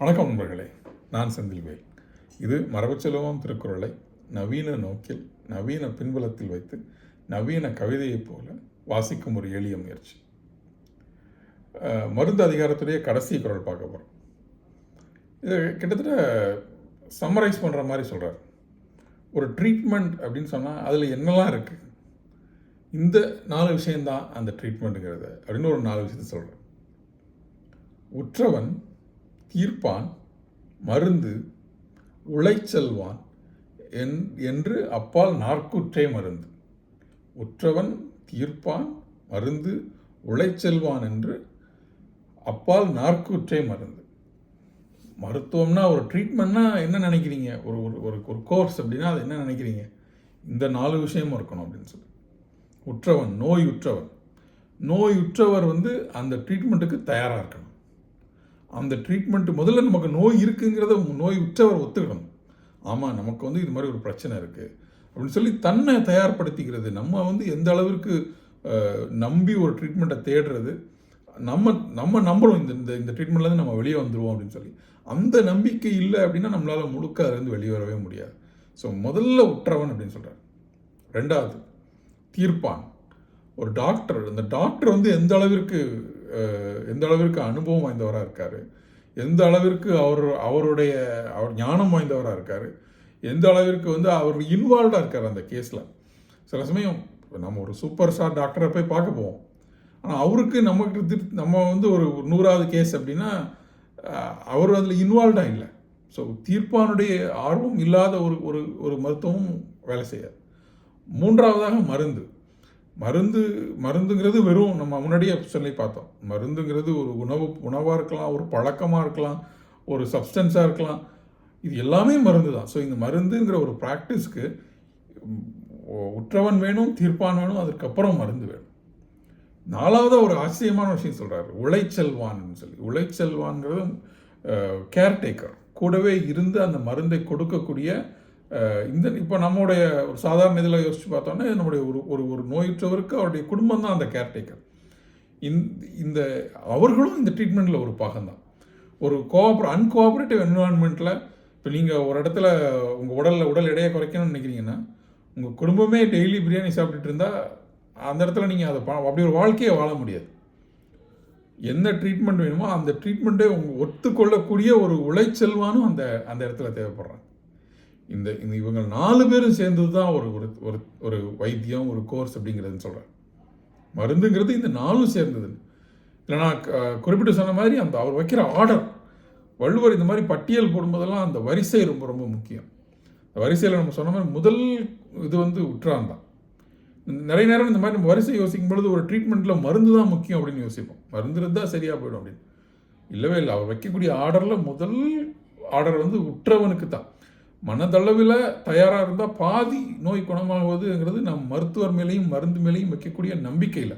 வணக்கம் நண்பர்களே நான் செந்தில்வேல் இது மரபுச்செல்வம் திருக்குறளை நவீன நோக்கில் நவீன பின்புலத்தில் வைத்து நவீன கவிதையைப் போல வாசிக்கும் ஒரு எளிய முயற்சி. மருந்து அதிகாரத்துடைய கடைசி குரல் பார்க்க போகிறோம் இது கிட்டத்தட்ட சம்மரைஸ் பண்ணுற மாதிரி சொல்கிறார் ஒரு ட்ரீட்மெண்ட் அப்படின்னு சொன்னால் அதில் என்னெல்லாம் இருக்குது இந்த நாலு விஷயந்தான் அந்த ட்ரீட்மெண்ட்டுங்கிறது அப்படின்னு ஒரு நாலு விஷயத்தை சொல்கிறேன் உற்றவன் தீர்ப்பான் மருந்து உழைச்செல்வான் என் என்று அப்பால் நாற்குற்றே மருந்து. உற்றவன் தீர்ப்பான் மருந்து உழைச்செல்வான் என்று அப்பால் நாற்குற்றே மருந்து. மருத்துவம்னா ஒரு ட்ரீட்மெண்ட்னா என்ன நினைக்கிறீங்க? ஒரு ஒரு ஒரு ஒரு கோர்ஸ் அப்படின்னா அது என்ன நினைக்கிறீங்க? இந்த நாலு விஷயமும் இருக்கணும் அப்படின்னு சொல்லி. உற்றவன் நோய் உற்றவன் நோய் உற்றவர் வந்து அந்த ட்ரீட்மெண்ட்டுக்கு தயாராக இருக்கணும். அந்த ட்ரீட்மெண்ட் முதல்ல நமக்கு நோய் இருக்குங்கிறத நோய் உற்றவர் ஒத்துக்கணும். ஆமாம் நமக்கு வந்து இது மாதிரி ஒரு பிரச்சனை இருக்குது அப்படின்னு சொல்லி தன்னை தயார்படுத்திக்கிறது. நம்ம வந்து எந்த அளவிற்கு நம்பி ஒரு ட்ரீட்மெண்ட்டை தேடுறது நம்ம நம்ம நம்பணும் இந்த இந்த இந்த ட்ரீட்மெண்ட்லேருந்து நம்ம வெளியே வந்துடுவோம் அப்படின்னு சொல்லி. அந்த நம்பிக்கை இல்லை அப்படின்னா நம்மளால் முழுக்க அதுலேருந்து வெளியே வரவே முடியாது. ஸோ முதல்ல உற்றவன் அப்படின்னு சொல்கிறார் ரெண்டாவது தீர்ப்பான். ஒரு டாக்டர் அந்த டாக்டர் வந்து எந்த அளவிற்கு எந்த அளவிற்கு அனுபவம் வாய்ந்தவராக இருக்கார்? எந்த அளவிற்கு அவர் அவருடைய அவர் ஞானம் வாய்ந்தவராக இருக்கார்? எந்த அளவிற்கு வந்து அவர் இன்வால்வ்டாக இருக்கார் அந்த கேஸில் சில சமயம் நம்ம ஒரு சூப்பர் ஸ்டார் டாக்டரை போய் பார்க்க போவோம். ஆனால் அவருக்கு நமக்கு திரு- நம்ம வந்து ஒரு நூறாவது கேஸ் அப்படின்னா அவர் அதில் இன்வால்வ்டாக இல்லை. ஸோ தீர்ப்பானுடைய ஆர்வம் இல்லாத ஒரு ஒரு ஒரு மருத்துவமும் வேலை செய்யாது. மூன்றாவதாக மருந்து. மருந்து மருந்துங்கிறது வெறும் நம்ம முன்னாடியே சொல்லி பார்த்தோம். மருந்துங்கிறது ஒரு உணவு உணவாக இருக்கலாம் ஒரு பழக்கமாக இருக்கலாம் ஒரு சப்ஸ்டன்ஸாக இருக்கலாம். இது எல்லாமே மருந்து தான். ஸோ இந்த மருந்துங்கிற ஒரு ப்ராக்டிஸ்க்கு உற்றவன் வேணும் தீர்ப்பான் வேணும் அதுக்கப்புறம் மருந்து வேணும். நாலாவது ஒரு ஆச்சரியமான விஷயம் சொல்கிறாரு உழைச்செல்வான்னு சொல்லி. உழைச்செல்வான்ங்கிறது கேர்டேக்கர் கூடவே இருந்து அந்த மருந்தை கொடுக்கக்கூடிய இந்த இப்போ நம்முடைய ஒரு சாதாரண இதில் யோசிச்சு பார்த்தோன்னா நம்முடைய ஒரு ஒரு ஒரு நோயுற்றவருக்கு அவருடைய குடும்பம் தான் அந்த கேர்டேக்கர் இந்த இந்த அவர்களும் இந்த ட்ரீட்மெண்ட்டில் ஒரு பாகம்தான். ஒரு கோஆப்ரே அன்கோஆப்ரேட்டிவ் என்விரான்மெண்ட்டில் இப்போ நீங்கள் ஒரு இடத்துல உங்கள் உடலில் உடல் எடையை குறைக்கணும்னு நினைக்கிறீங்கன்னா உங்கள் குடும்பமே டெய்லி பிரியாணி சாப்பிட்டுட்டு இருந்தால் அந்த இடத்துல நீங்கள் அதை பா- அப்படி ஒரு வாழ்க்கையை வாழ முடியாது. எந்த ட்ரீட்மெண்ட் வேணுமோ அந்த ட்ரீட்மெண்ட்டே உங்க ஒத்துக்கொள்ளக்கூடிய ஒரு உழைச்செல்வானும் அந்த அந்த இடத்துல தேவைப்படுறாங்க. இந்த இந்த இவங்க நாலு பேரும் சேர்ந்தது தான் ஒரு ஒரு ஒரு ஒரு வைத்தியம் ஒரு கோர்ஸ் அப்படிங்கிறதுன்னு சொல்கிறேன் மருந்துங்கிறது இந்த நாலும் சேர்ந்தது. இல்லை நான் குறிப்பிட்டு சொன்ன மாதிரி அந்த அவர் வைக்கிற ஆர்டர் வள்ளுவர் இந்த மாதிரி பட்டியல் போடும்போதெல்லாம் அந்த வரிசை ரொம்ப ரொம்ப முக்கியம். அந்த வரிசையில் நம்ம சொன்ன மாதிரி முதல் இது வந்து உற்றான் தான். நிறைய நேரம் இந்த மாதிரி நம்ம வரிசை யோசிக்கும் பொழுது ஒரு ட்ரீட்மெண்ட்டில் மருந்து தான் முக்கியம் அப்படின்னு யோசிப்போம். மருந்து இருந்தால் சரியாக போயிடும் அப்படின்னு. இல்லவே இல்லை அவர் வைக்கக்கூடிய ஆர்டரில் முதல் ஆர்டர் வந்து உற்றவனுக்கு தான். மனதளவில் தயாராக இருந்தால் பாதி நோய் குணமாகுவதுங்கிறது நம் மருத்துவர் மேலேயும் மருந்து மேலேயும் வைக்கக்கூடிய நம்பிக்கையில்.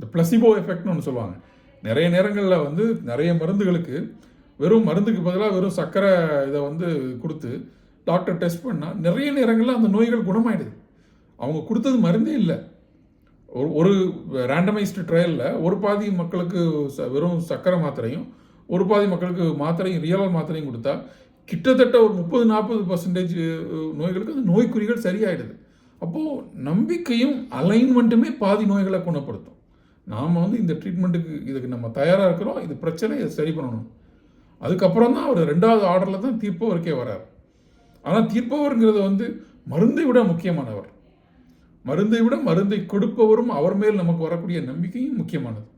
இந்த பிளசிபோ எஃபெக்ட்னு ஒன்று சொல்லுவாங்க. நிறைய நேரங்களில் வந்து நிறைய மருந்துகளுக்கு வெறும் மருந்துக்கு பதிலாக வெறும் சர்க்கரை இதை வந்து கொடுத்து டாக்டர் டெஸ்ட் பண்ணால் நிறைய நேரங்களில் அந்த நோய்கள் குணமாயிடுது. அவங்க கொடுத்தது மருந்தே இல்லை. ஒரு ஒரு ரேண்டமைஸ்டு ட்ரையலில் ஒரு பாதி மக்களுக்கு ச- வெறும் சர்க்கரை மாத்திரையும் ஒரு பாதி மக்களுக்கு மாத்திரையும் ரியல் மாத்திரையும் கொடுத்தா கிட்டத்தட்ட ஒரு முப்பது நாற்பது பர்சன்டேஜ் நோய்களுக்கு அந்த நோய்க்குறிகள் சரியாயிடுது. அப்போது நம்பிக்கையும் அலைன்மெண்ட்டுமே பாதி நோய்களை குணப்படுத்தும். நாம் வந்து இந்த ட்ரீட்மெண்ட்டுக்கு இதுக்கு நம்ம தயாராக இருக்கிறோம். இது பிரச்சனை இதை சரி பண்ணணும். அதுக்கப்புறம் தான் அவர் ரெண்டாவது ஆர்டரில் தான் தீர்ப்பவருக்கே வரார். ஆனால் தீர்ப்பவருங்கிறது வந்து மருந்தை விட முக்கியமானவர். மருந்தை விட மருந்தை கொடுப்பவரும் அவர் மேல் நமக்கு வரக்கூடிய நம்பிக்கையும் முக்கியமானது.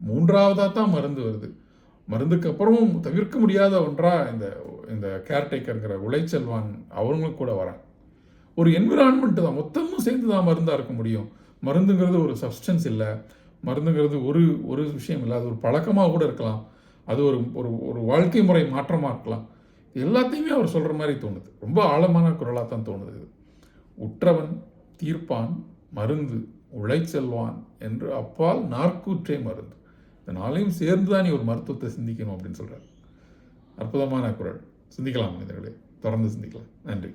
மூன்றாவதாக தான் மருந்து வருது. மருந்துக்கு அப்புறமும் தவிர்க்க முடியாத ஒன்றாக இந்த இந்த கேர்டேக்கருங்கிற உழைச்செல்வான் அவங்களும் கூட வரான். ஒரு என்விரான்மெண்ட் தான் மொத்தமும் சேர்ந்து தான் மருந்தாக இருக்க முடியும். மருந்துங்கிறது ஒரு சப்ஸ்டன்ஸ் இல்லை. மருந்துங்கிறது ஒரு ஒரு விஷயம் இல்லை. அது ஒரு பழக்கமாக கூட இருக்கலாம். அது ஒரு ஒரு ஒரு வாழ்க்கை முறை மாற்றமாக இருக்கலாம். எல்லாத்தையுமே அவர் சொல்கிற மாதிரி தோணுது. ரொம்ப ஆழமான குரலாக தான் தோணுது இது. உற்றவன் தீர்ப்பான் மருந்து உழைச்செல்வான் என்று அப்பால் நாற்கூற்றே மருந்து. இந்த நாளையும் சேர்ந்து தான் நீ ஒரு மருத்துவத்தை சிந்திக்கணும் அப்படின்னு சொல்கிறார் அற்புதமான குரல். சிந்திக்கலாம் மனிதர்களே. தொடர்ந்து சிந்திக்கலாம். நன்றி.